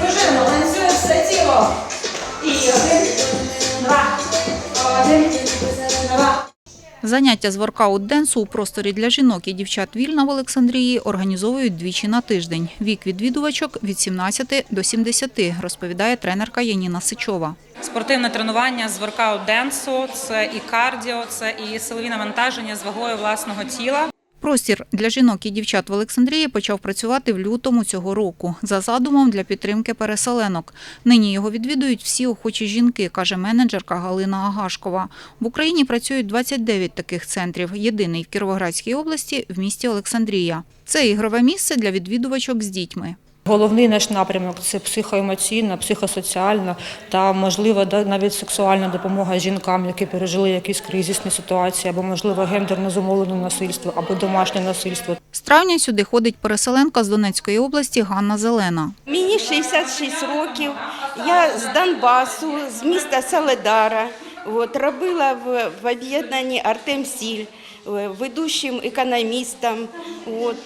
Пружину, танцює все тіло. І один, два, один, два. Заняття з воркаут-денсу у просторі для жінок і дівчат Вільна в Олександрії організовують двічі на тиждень. Вік відвідувачок від 17 до 70, розповідає тренерка Яніна Сичова. Спортивне тренування з воркаут-денсу – це і кардіо, це і силові навантаження з вагою власного тіла. Простір для жінок і дівчат в Олександрії почав працювати в лютому цього року за задумом для підтримки переселенок. Нині його відвідують всі охочі жінки, каже менеджерка Галина Агашкова. В Україні працюють 29 таких центрів. Єдиний в Кіровоградській області в місті Олександрія. Це ігрове місце для відвідувачок з дітьми. Головний наш напрямок це психоемоційна, психосоціальна та, можливо, да- навіть сексуальна допомога жінкам, які пережили якісь кризисні ситуації, або, можливо, гендерно зумовлене насильство, або домашнє насильство. З травня сюди ходить переселенка з Донецької області Ганна Зелена. Мені 66 років. Я з Донбасу, з міста Соледара. От, робила в, в об'єднанні Артем Сіль, е, ведущим економістом. От.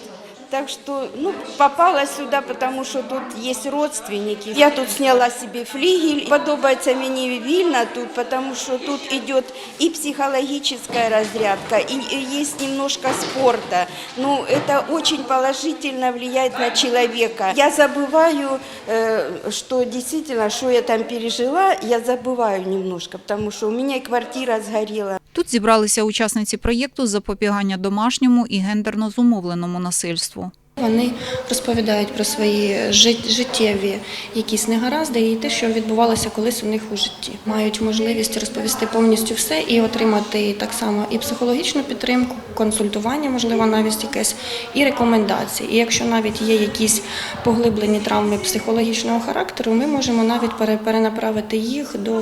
Так что, ну, попала сюда, потому что тут есть родственники. Я тут сняла себе флигель. Подобается мені Вильна тут, потому что тут идет и психологическая разрядка, и есть немножко спорта. Ну, это очень положительно влияет на человека. Я забываю, э, что действительно, что я там пережила, я забываю немножко, потому что у меня и квартира сгорела. Тут зібралися учасниці проєкту запобігання домашньому і гендерно зумовленому насильству. Вони розповідають про свої життєві якісь негаразди і те, що відбувалося колись у них у житті. Мають можливість розповісти повністю все і отримати так само і психологічну підтримку, консультування, можливо, навіть якесь, і рекомендації. І якщо навіть є якісь поглиблені травми психологічного характеру, ми можемо навіть перенаправити їх до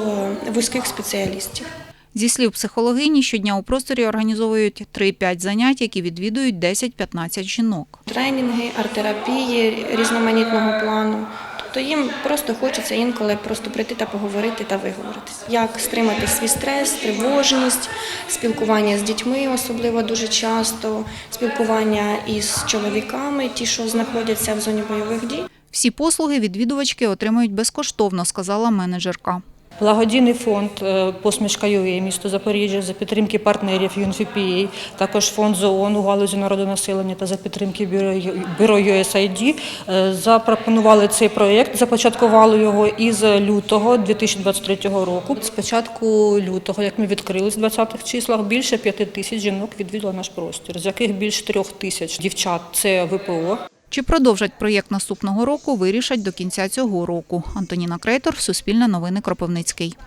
вузьких спеціалістів. Зі слів психологині, щодня у просторі організовують 3-5 занять, які відвідують 10-15 жінок. тренінги, арт-терапії різноманітного плану. Тобто їм просто хочеться інколи просто прийти та поговорити та виговоритись. Як стримати свій стрес, тривожність, спілкування з дітьми, особливо дуже часто, спілкування із чоловіками, ті, що знаходяться в зоні бойових дій. Всі послуги відвідувачки отримують безкоштовно, сказала менеджерка. Благодійний фонд е, «Посмішка ЮЕ» місто Запоріжжя за підтримки партнерів UNFPA, також фонд ЗООН у галузі народонаселення та за підтримки бюро, USAID е, запропонували цей проєкт, започаткували його із лютого 2023 року. З початку лютого, як ми відкрились в 20-х числах, більше 5 тисяч жінок відвідало наш простір, з яких більше 3 тисяч дівчат – це ВПО. Чи продовжать проєкт наступного року, вирішать до кінця цього року. Антоніна Крейтор, Суспільне новини Кропивницький.